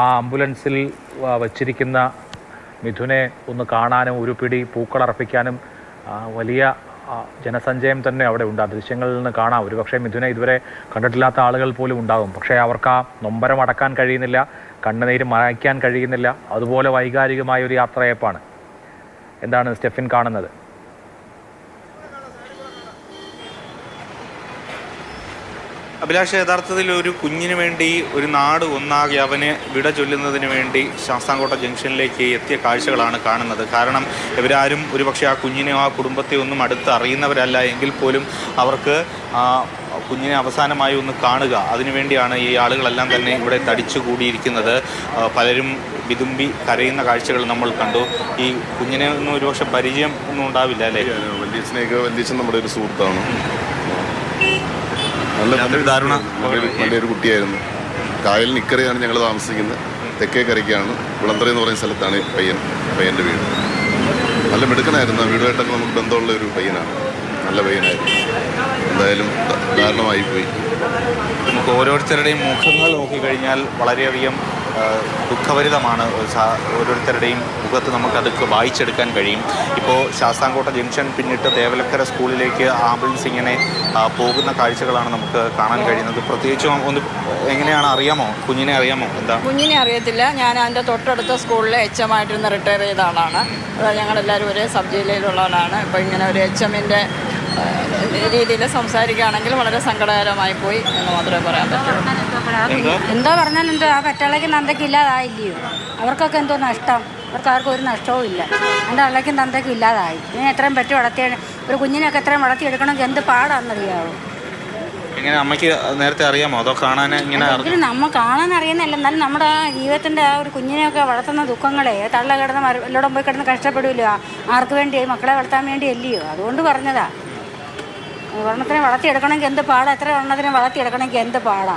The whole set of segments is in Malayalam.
ആ ആംബുലൻസിൽ വച്ചിരിക്കുന്ന മിഥുനെ ഒന്ന് കാണാനും ഒരു പിടി പൂക്കളർപ്പിക്കാനും വലിയ ജനസഞ്ചയം തന്നെ അവിടെ ഉണ്ട്. ആ ദൃശ്യങ്ങളിൽ നിന്ന് കാണാം. ഒരുപക്ഷെ മിഥുനെ ഇതുവരെ കണ്ടിട്ടില്ലാത്ത ആളുകൾ പോലും ഉണ്ടാകും പക്ഷേ അവർക്ക് ആ നൊമ്പരം അടക്കാൻ കഴിയുന്നില്ല കണ്ണുനീര് മറയ്ക്കാൻ കഴിയുന്നില്ല. അതുപോലെ വൈകാരികമായ ഒരു യാത്രയപ്പാണ്. എന്താണ് സ്റ്റെഫിൻ കാണുന്നത്? അഭിലാഷ് യഥാർത്ഥത്തിൽ ഒരു കുഞ്ഞിന് വേണ്ടി ഒരു നാട് ഒന്നാകെ അവന് വിട ചൊല്ലുന്നതിന് വേണ്ടി ശാസ്താംകോട്ട ജംഗ്ഷനിലേക്ക് എത്തിയ കാഴ്ചകളാണ് കാണുന്നത്. കാരണം ഇവരാരും ഒരുപക്ഷെ ആ കുഞ്ഞിനെയോ ആ കുടുംബത്തെ ഒന്നും അടുത്ത് അറിയുന്നവരല്ല എങ്കിൽ പോലും അവർക്ക് ആ കുഞ്ഞിനെ അവസാനമായി ഒന്ന് കാണുക. അതിനുവേണ്ടിയാണ് ഈ ആളുകളെല്ലാം തന്നെ ഇവിടെ തടിച്ചു കൂടിയിരിക്കുന്നത്. പലരും വിതുമ്പി കരയുന്ന കാഴ്ചകൾ നമ്മൾ കണ്ടു. ഈ കുഞ്ഞിനെ ഒന്നും ഒരുപക്ഷെ പരിചയം ഒന്നും ഉണ്ടാവില്ല അല്ലേ? വല്യച്ഛനെയൊക്കെ വല്യച്ഛൻ നമ്മുടെ ഒരു സുഹൃത്താണ്. നല്ല നല്ലൊരു ദാരുണ നല്ലൊരു കുട്ടിയായിരുന്നു. കായൽ നിക്കറിയാണ് ഞങ്ങൾ താമസിക്കുന്നത്. തെക്കേ കരയ്ക്കാണ്. കുളന്തറ എന്ന് പറയുന്ന സ്ഥലത്താണ് പയ്യൻ പയ്യന്റെ വീട്. നല്ല മിടുക്കനായിരുന്നു. ആ വീടുമായിട്ടൊക്കെ നമുക്ക് ബന്ധമുള്ള ഒരു പയ്യനാണ്. നല്ല പയ്യനായിരുന്നു. എന്തായാലും ദാരുണമായി പോയി നമുക്ക് ഓരോരുത്തരുടെയും മുഖങ്ങൾ നോക്കിക്കഴിഞ്ഞാൽ വളരെയധികം ദുഃഖഭരിതമാണ്. ഓരോരുത്തരുടെയും മുഖത്ത് നമുക്ക് അതൊക്കെ വായിച്ചെടുക്കാൻ കഴിയും. ഇപ്പോൾ ശാസ്താംകോട്ട ജംഗ്ഷൻ പിന്നിട്ട് തേവലക്കര സ്കൂളിലേക്ക് ആംബുലൻസ് ഇങ്ങനെ പോകുന്ന കാഴ്ചകളാണ് നമുക്ക് കാണാൻ കഴിയുന്നത്. പ്രത്യേകിച്ചും ഒന്ന് എങ്ങനെയാണ്? അറിയാമോ? കുഞ്ഞിനെ അറിയാമോ? എന്താ? കുഞ്ഞിനെ അറിയത്തില്ല. ഞാൻ അതിന്റെ തൊട്ടടുത്ത സ്കൂളിലെ എച്ച് എം ആയിട്ടിരുന്ന് റിട്ടയർ ചെയ്ത ആളാണ്. ഞങ്ങളെല്ലാവരും ഒരേ സബ് ജില്ലയിലുള്ളവരാണ് ഇപ്പോൾ ഇങ്ങനെ ഒരു എച്ച് എമ്മിന്റെ രീതിയിൽ സംസാരിക്കുകയാണെങ്കിൽ വളരെ സങ്കടകരമായി പോയി എന്ന് മാത്രമേ പറയാൻ പറ്റുള്ളൂ എന്തോ? പറഞ്ഞാൽ എന്തോ ആ കറ്റളയ്ക്കും തന്തയ്ക്കും ഇല്ലാതായില്ലയോ? അവർക്കൊക്കെ എന്തോ നഷ്ടം. അവർക്ക് ആർക്കും ഒരു നഷ്ടവും ഇല്ല. എന്റെ അള്ളയ്ക്കും തന്തയ്ക്കും ഇല്ലാതായി. ഇനി എത്രയും പറ്റി വളർത്തിയ ഒരു കുഞ്ഞിനൊക്കെ എത്രയും വളർത്തിയെടുക്കണമെങ്കിൽ എന്ത് പാടാണെന്നറിയാവോ? ഇങ്ങനെ അമ്മയ്ക്ക് നേരത്തെ അറിയാമോ? അതോ കാണാൻ ഇങ്ങനെ നമ്മൾ കാണാൻ അറിയുന്നില്ല എന്നാലും നമ്മുടെ ആ ജീവിതത്തിന്റെ ആ ഒരു കുഞ്ഞിനെയൊക്കെ വളർത്തുന്ന ദുഃഖങ്ങളെ തള്ള കിടന്ന് എല്ലോടും പോയി കിടന്ന് കഷ്ടപ്പെടില്ല ആർക്ക് വേണ്ടി മക്കളെ വളർത്താൻ വേണ്ടി അല്ലയോ അതുകൊണ്ട് പറഞ്ഞതാ. ഒരെണ്ണത്തിനെ വളർത്തിയെടുക്കണമെങ്കിൽ എന്ത് പാടാ? എത്ര എണ്ണത്തിനെ വളർത്തിയെടുക്കണമെങ്കിൽ എന്ത് പാടാ?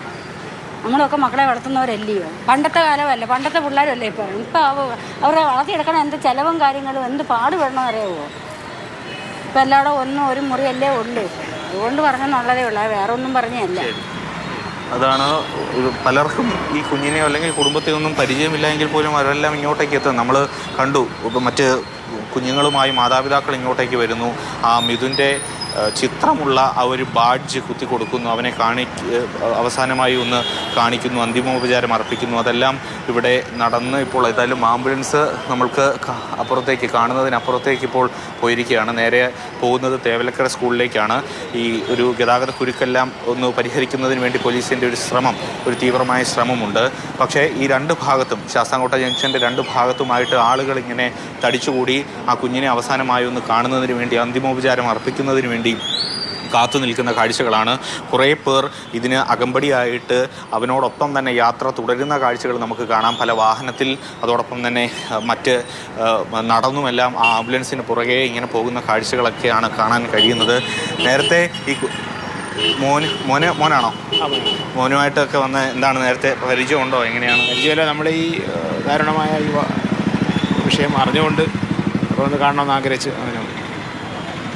നമ്മളൊക്കെ മക്കളെ വളർത്തുന്നവരല്ലയോ? പണ്ടത്തെ കാലമല്ല പണ്ടത്തെ പിള്ളേരല്ലേ ഇപ്പോൾ ഇപ്പം അവരെ വളർത്തിയെടുക്കണം എന്ത് ചിലവും കാര്യങ്ങളും എന്ത് പാട് വേണമെന്ന് അറിയാവോ ഇപ്പം എല്ലാവിടെ ഒന്നും ഒരു മുറിയല്ലേ ഉള്ളൂ. അതുകൊണ്ട് പറഞ്ഞെന്നുള്ളതേ ഉള്ളൂ വേറെ ഒന്നും പറഞ്ഞല്ല അതാണ് പലർക്കും ഈ കുഞ്ഞിനെയോ അല്ലെങ്കിൽ കുടുംബത്തെ ഒന്നും പരിചയമില്ല എങ്കിൽ പോലും അവരെല്ലാം ഇങ്ങോട്ടേക്ക് എത്തും. നമ്മൾ കണ്ടു ഇപ്പം മറ്റ് കുഞ്ഞുങ്ങളുമായി മാതാപിതാക്കൾ ഇങ്ങോട്ടേക്ക് വരുന്നു. ആ മിഥുന്റെ ചിത്രമുള്ള ആ ഒരു ബാഡ്ജ് കുത്തി കൊടുക്കുന്നു. അവനെ കാണി അവസാനമായി ഒന്ന് കാണിക്കുന്നു. അന്തിമോപചാരം അർപ്പിക്കുന്നു. അതെല്ലാം ഇവിടെ നടന്ന് ഇപ്പോൾ ഏതായാലും ആംബുലൻസ് നമ്മൾക്ക് അപ്പുറത്തേക്ക് കാണുന്നതിനപ്പുറത്തേക്ക് ഇപ്പോൾ പോയിരിക്കുകയാണ്. നേരെ പോകുന്നത് തേവലക്കര സ്കൂളിലേക്കാണ്. ഈ ഒരു ഗതാഗത കുരുക്കെല്ലാം ഒന്ന് പരിഹരിക്കുന്നതിന് വേണ്ടി പോലീസിന്റെ ഒരു ശ്രമം ഒരു തീവ്രമായ ശ്രമമുണ്ട്. പക്ഷേ ഈ രണ്ട് ഭാഗത്തും ശാസ്താംകോട്ട ജംഗ്ഷന്റെ രണ്ട് ഭാഗത്തുമായിട്ട് ആളുകൾ ഇങ്ങനെ തടിച്ചുകൂടി ആ കുഞ്ഞിനെ അവസാനമായി ഒന്ന് കാണുന്നതിന് വേണ്ടി അന്തിമോപചാരം അർപ്പിക്കുന്നതിന് വേണ്ടി കാത്തു നിൽക്കുന്ന കാഴ്ചകളാണ്. കുറേ പേർ ഇതിന് അകമ്പടിയായിട്ട് അവനോടൊപ്പം തന്നെ യാത്ര തുടരുന്ന കാഴ്ചകൾ നമുക്ക് കാണാം. പല വാഹനത്തിൽ അതോടൊപ്പം തന്നെ മറ്റ് നടന്നുമെല്ലാം ആ ആംബുലൻസിന് പുറകെ ഇങ്ങനെ പോകുന്ന കാഴ്ചകളൊക്കെയാണ് കാണാൻ കഴിയുന്നത്. നേരത്തെ ഈ മോന് മോന് മോനാണോ? മോനുമായിട്ടൊക്കെ വന്ന് എന്താണ് നേരത്തെ പരിചയമുണ്ടോ? എങ്ങനെയാണ്? പരിചയമല്ല. നമ്മൾ ഈ ദാരുണമായ ഈ വിഷയം അറിഞ്ഞുകൊണ്ട് അപ്പോൾ ഒന്ന് കാണണമെന്ന് ആഗ്രഹിച്ച് അങ്ങനെ.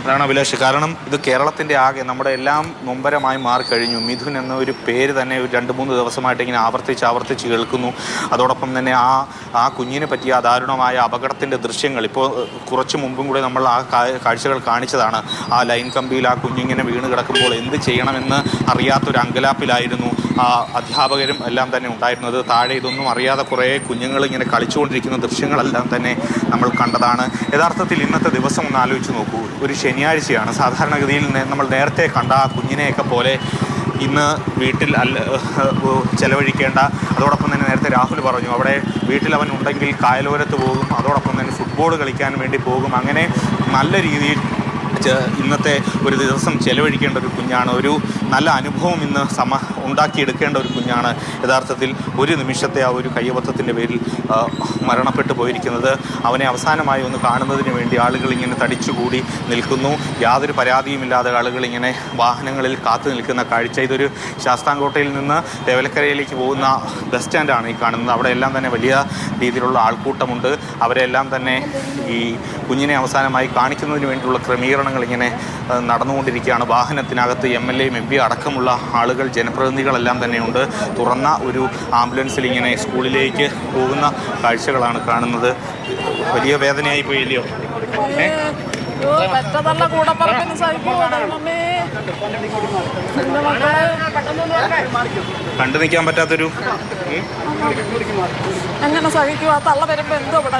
അതാണ് അഭിലാഷ്. കാരണം ഇത് കേരളത്തിന്റെ ആകെ നമ്മുടെ എല്ലാം നൊമ്പരമായി മാറിക്കഴിഞ്ഞു. മിഥുൻ എന്ന ഒരു പേര് തന്നെ ഒരു രണ്ട് മൂന്ന് ദിവസമായിട്ട് ഇങ്ങനെ ആവർത്തിച്ച് ആവർത്തിച്ച് കേൾക്കുന്നു. അതോടൊപ്പം തന്നെ ആ ആ കുഞ്ഞിനെ പറ്റിയ ദാരുണമായ അപകടത്തിന്റെ ദൃശ്യങ്ങൾ ഇപ്പോൾ കുറച്ച് മുമ്പും കൂടെ നമ്മൾ ആ കാഴ്ചകൾ കാണിച്ചതാണ്. ആ ലൈൻ കമ്പിയിൽ ആ കുഞ്ഞിങ്ങനെ വീണ് കിടക്കുമ്പോൾ എന്ത് ചെയ്യണമെന്ന് അറിയാത്തൊരു അങ്കലാപ്പിലായിരുന്നു ആ അധ്യാപകരും എല്ലാം തന്നെ ഉണ്ടായിരുന്നത്. താഴെ ഇതൊന്നും അറിയാതെ കുറേ കുഞ്ഞുങ്ങൾ ഇങ്ങനെ കളിച്ചുകൊണ്ടിരിക്കുന്ന ദൃശ്യങ്ങളെല്ലാം തന്നെ നമ്മൾ കണ്ടതാണ്. യഥാർത്ഥത്തിൽ ഇന്നത്തെ ദിവസം ഒന്ന് ആലോചിച്ച് നോക്കൂ. ഒരു ശനിയാഴ്ചയാണ് സാധാരണഗതിയിൽ നമ്മൾ നേരത്തെ കണ്ട ആ കുഞ്ഞിനെയൊക്കെ പോലെ ഇന്ന് വീട്ടിൽ അല്ല ചെലവഴിക്കേണ്ട. അതോടൊപ്പം തന്നെ നേരത്തെ രാഹുൽ പറഞ്ഞു അവിടെ വീട്ടിൽ അവൻ ഉണ്ടെങ്കിൽ കായലോരത്ത് പോകും അതോടൊപ്പം തന്നെ ഫുട്ബോൾ കളിക്കാൻ വേണ്ടി പോകും. അങ്ങനെ നല്ല രീതിയിൽ ഇന്നത്തെ ഒരു ദിവസം ചെലവഴിക്കേണ്ട ഒരു കുഞ്ഞാണ്. ഒരു നല്ല അനുഭവം ഇന്ന് സമ ഉണ്ടാക്കിയെടുക്കേണ്ട ഒരു കുഞ്ഞാണ്. യഥാർത്ഥത്തിൽ ഒരു നിമിഷത്തെ ആ ഒരു കയ്യബദ്ധത്തിന്റെ പേരിൽ മരണപ്പെട്ടു പോയിരിക്കുന്നത്. അവനെ അവസാനമായി ഒന്ന് കാണുന്നതിന് വേണ്ടി ആളുകൾ ഇങ്ങനെ തടിച്ചുകൂടി നിൽക്കുന്നു. യാതൊരു പരാതിയുമില്ലാതെ ആളുകൾ ഇങ്ങനെ വാഹനങ്ങളിൽ കാത്തു നിൽക്കുന്ന കാഴ്ച. ഇതൊരു ശാസ്താംകോട്ടയിൽ നിന്ന് തേവലക്കരയിലേക്ക് പോകുന്ന ബസ് സ്റ്റാൻഡാണ് ഈ കാണുന്നത്. അവിടെ എല്ലാം തന്നെ വലിയ രീതിയിലുള്ള ആൾക്കൂട്ടമുണ്ട്. അവരെല്ലാം തന്നെ ഈ കുഞ്ഞിനെ അവസാനമായി കാണിക്കുന്നതിന് വേണ്ടിയുള്ള ക്രമീകരണങ്ങൾ ഇങ്ങനെ നടന്നുകൊണ്ടിരിക്കുകയാണ്. വാഹനത്തിനകത്ത് എം എൽ എയും എം പി അടക്കമുള്ള ആളുകൾ ജനപ്രതിനിധി വസതികളെല്ലാം തന്നെയുണ്ട്. തുറന്ന ഒരു ആംബുലൻസിൽ ഇങ്ങനെ സ്കൂളിലേക്ക് പോകുന്ന കാഴ്ചകളാണ് കാണുന്നത്. വലിയ വേദനയായി പോയില്ലയോ? കണ്ടു നിൽക്കാൻ പറ്റാത്തൊരു സഹിക്കുമോ ആ തള്ള വരുമ്പോ എന്തോ ഇവിടെ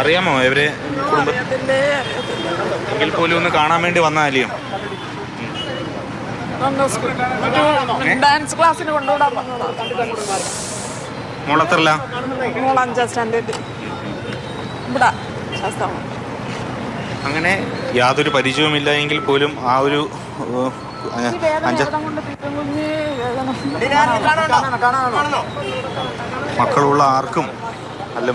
അറിയാമോ ഇവരെ കുടുംബ എങ്കിൽ പോലും ഒന്ന് കാണാൻ വേണ്ടി വന്നാലെയോ ഡാൻസ് ക്ലാസ്സിന് കൊണ്ടുവിടാൻ വന്നതാ. മോളത്തല്ല മോൾ അഞ്ചാം സ്റ്റാൻഡേർഡ്. ഇവിടെ അങ്ങനെ യാതൊരു പരിചയവുമില്ല എങ്കിൽ പോലും ആ ഒരു മക്കളുള്ള ആർക്കും അല്ല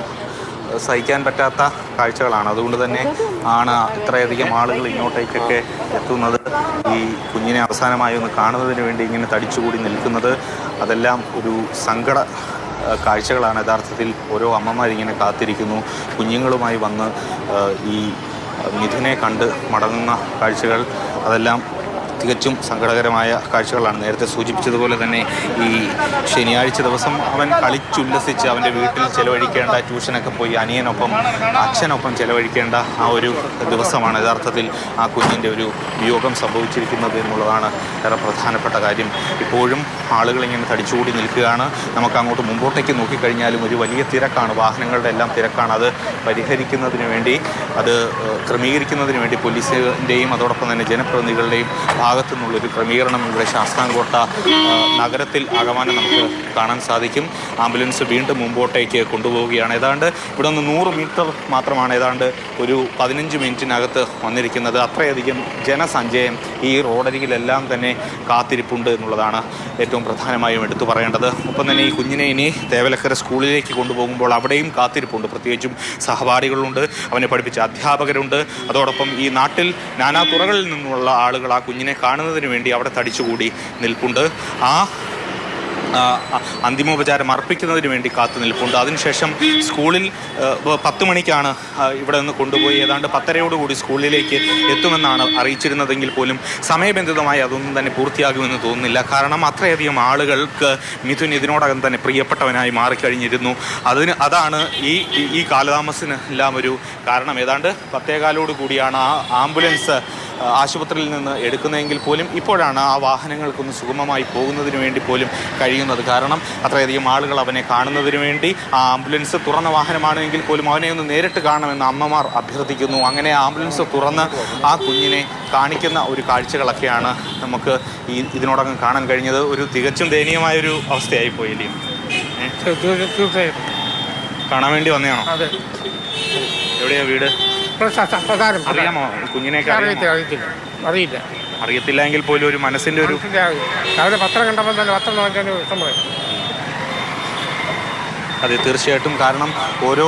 സഹിക്കാൻ പറ്റാത്ത കാഴ്ചകളാണ്. അതുകൊണ്ട് തന്നെ ആണ് ഇത്രയധികം ആളുകൾ ഇങ്ങോട്ടേക്കൊക്കെ എത്തുന്നത്. ഈ കുഞ്ഞിനെ അവസാനമായി ഒന്ന് കാണുന്നതിന് വേണ്ടി ഇങ്ങനെ തടിച്ചുകൂടി നിൽക്കുന്നത് അതെല്ലാം ഒരു സങ്കട കാഴ്ചകളാണ്. യഥാർത്ഥത്തിൽ ഓരോ അമ്മമാരിങ്ങനെ കാത്തിരിക്കുന്നു. കുഞ്ഞുങ്ങളുമായി വന്ന് ഈ മിഥുനെ കണ്ട് മടങ്ങുന്ന കാഴ്ചകൾ അതെല്ലാം തികച്ചും സങ്കടകരമായ കാഴ്ചകളാണ് നേരത്തെ സൂചിപ്പിച്ചതുപോലെ തന്നെ ഈ ശനിയാഴ്ച ദിവസം അവൻ കളിച്ചുല്ലസിച്ച് അവന്റെ വീട്ടിൽ ചെലവഴിക്കേണ്ട ട്യൂഷനൊക്കെ പോയി അനിയനൊപ്പം അച്ഛനൊപ്പം ചെലവഴിക്കേണ്ട ആ ഒരു ദിവസമാണ് യഥാർത്ഥത്തിൽ ആ കുഞ്ഞിന്റെ ഒരു വിയോഗം സംഭവിച്ചിരിക്കുന്നത് എന്നുള്ളതാണ് ഏറെ പ്രധാനപ്പെട്ട കാര്യം. ഇപ്പോഴും ആളുകൾ ഇങ്ങനെ തടിച്ചുകൂടി നിൽക്കുകയാണ്. നമുക്ക് അങ്ങോട്ട് മുമ്പോട്ടേക്ക് നോക്കിക്കഴിഞ്ഞാലും ഒരു വലിയ തിരക്കാണ്. വാഹനങ്ങളുടെ എല്ലാം തിരക്കാണ്. അത് പരിഹരിക്കുന്നതിന് വേണ്ടി അത് ക്രമീകരിക്കുന്നതിന് വേണ്ടി പോലീസിന്റെയും അതോടൊപ്പം തന്നെ ജനപ്രതിനിധികളുടെയും ഭാഗത്തു നിന്നുള്ളൊരു ക്രമീകരണം ഇവിടെ ശാസ്താംകോട്ട നഗരത്തിൽ ആകമാനം നമുക്ക് കാണാൻ സാധിക്കും. ആംബുലൻസ് വീണ്ടും മുമ്പോട്ടേക്ക് കൊണ്ടുപോവുകയാണ്. ഏതാണ്ട് ഇവിടെ നിന്ന് നൂറ് മീറ്റർ മാത്രമാണ് ഏതാണ്ട് ഒരു പതിനഞ്ച് മിനിറ്റിനകത്ത് വന്നിരിക്കുന്നത്. അത്രയധികം ജനസഞ്ചയം ഈ റോഡരികിലെല്ലാം തന്നെ കാത്തിരിപ്പുണ്ട് എന്നുള്ളതാണ് ഏറ്റവും പ്രധാനമായും എടുത്തു പറയേണ്ടത്. ഒപ്പം തന്നെ ഈ കുഞ്ഞിനെ ഇനി തേവലക്കര സ്കൂളിലേക്ക് കൊണ്ടുപോകുമ്പോൾ അവിടെയും കാത്തിരിപ്പുണ്ട്. പ്രത്യേകിച്ചും സഹപാഠികളുണ്ട് അവനെ പഠിപ്പിച്ച അധ്യാപകരുണ്ട്. അതോടൊപ്പം ഈ നാട്ടിൽ നാനാ തുറകളിൽ നിന്നുള്ള ആളുകൾ ആ കുഞ്ഞിനെ കാണുന്നതിന് വേണ്ടി അവിടെ തടിച്ചുകൂടി നിൽപ്പുണ്ട്. ആ അന്തിമോപചാരം അർപ്പിക്കുന്നതിന് വേണ്ടി കാത്തു നിൽപ്പുണ്ട്. അതിനുശേഷം സ്കൂളിൽ പത്ത് മണിക്കാണ് ഇവിടെ നിന്ന് കൊണ്ടുപോയി. ഏതാണ്ട് പത്തരയോടുകൂടി സ്കൂളിലേക്ക് എത്തുമെന്നാണ് അറിയിച്ചിരുന്നതെങ്കിൽ പോലും സമയബന്ധിതമായി അതൊന്നും തന്നെ പൂർത്തിയാകുമെന്ന് തോന്നുന്നില്ല. കാരണം അത്രയധികം ആളുകൾക്ക് മിഥുൻ ഇതിനോടകം തന്നെ പ്രിയപ്പെട്ടവനായി മാറിക്കഴിഞ്ഞിരുന്നു. അതിന് അതാണ് ഈ ഈ- കാലതാമസത്തിന് എല്ലാം ഒരു കാരണം. ഏതാണ്ട് പത്തേകാലോട് കൂടിയാണ് ആ ആംബുലൻസ് ആശുപത്രിയിൽ നിന്ന് എടുക്കുന്നതെങ്കിൽ പോലും ഇപ്പോഴാണ് ആ വാഹനങ്ങൾക്കൊന്ന് സുഗമമായി പോകുന്നതിന് വേണ്ടി പോലും കഴിയുന്നത്. കാരണം അത്രയധികം ആളുകൾ അവനെ കാണുന്നതിന് വേണ്ടി ആ ആംബുലൻസ് തുറന്ന വാഹനമാണെങ്കിൽ പോലും അവനെ ഒന്ന് നേരിട്ട് കാണണമെന്ന് അമ്മമാർ അഭ്യർത്ഥിക്കുന്നു. അങ്ങനെ ആംബുലൻസ് തുറന്ന് ആ കുഞ്ഞിനെ കാണിക്കുന്ന ഒരു കാഴ്ചകളൊക്കെയാണ് നമുക്ക് ഈ ഇതിനോടകം കാണാൻ കഴിഞ്ഞത്. ഒരു തികച്ചും ദയനീയമായൊരു അവസ്ഥയായി പോയില്ലേ തീർച്ചയായും. കാണാൻ വേണ്ടി വന്നതാണോ? എവിടെയാ വീട്? പ്രശാസനം അറിയാമോ? കുഞ്ഞിനെയൊക്കെ അറിയത്തില്ല അറിയത്തില്ല. അറിയില്ല. അറിയത്തില്ല എങ്കിൽ പോലും ഒരു മനസ്സിന്റെ ഒരു രാവിലെ പത്രം കണ്ടപ്പോൾ തന്നെ പത്രം നോക്കാൻ ഇഷ്ടം പറയും അതെ തീർച്ചയായിട്ടും. കാരണം ഓരോ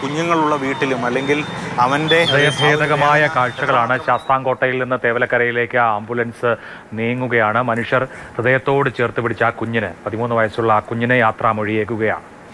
കുഞ്ഞുങ്ങളുള്ള വീട്ടിലും അല്ലെങ്കിൽ അവന്റെ ഹൃദയഭേദകമായ കാഴ്ചകളാണ് ശാസ്താംകോട്ടയിൽ നിന്ന് തേവലക്കരയിലേക്ക് ആ ആംബുലൻസ് നീങ്ങുകയാണ്. മനുഷ്യർ ഹൃദയത്തോട് ചേർത്ത് പിടിച്ച ആ കുഞ്ഞിന് പതിമൂന്ന് വയസ്സുള്ള ആ കുഞ്ഞിനെ യാത്രാമൊഴിയേകുകയാണ്.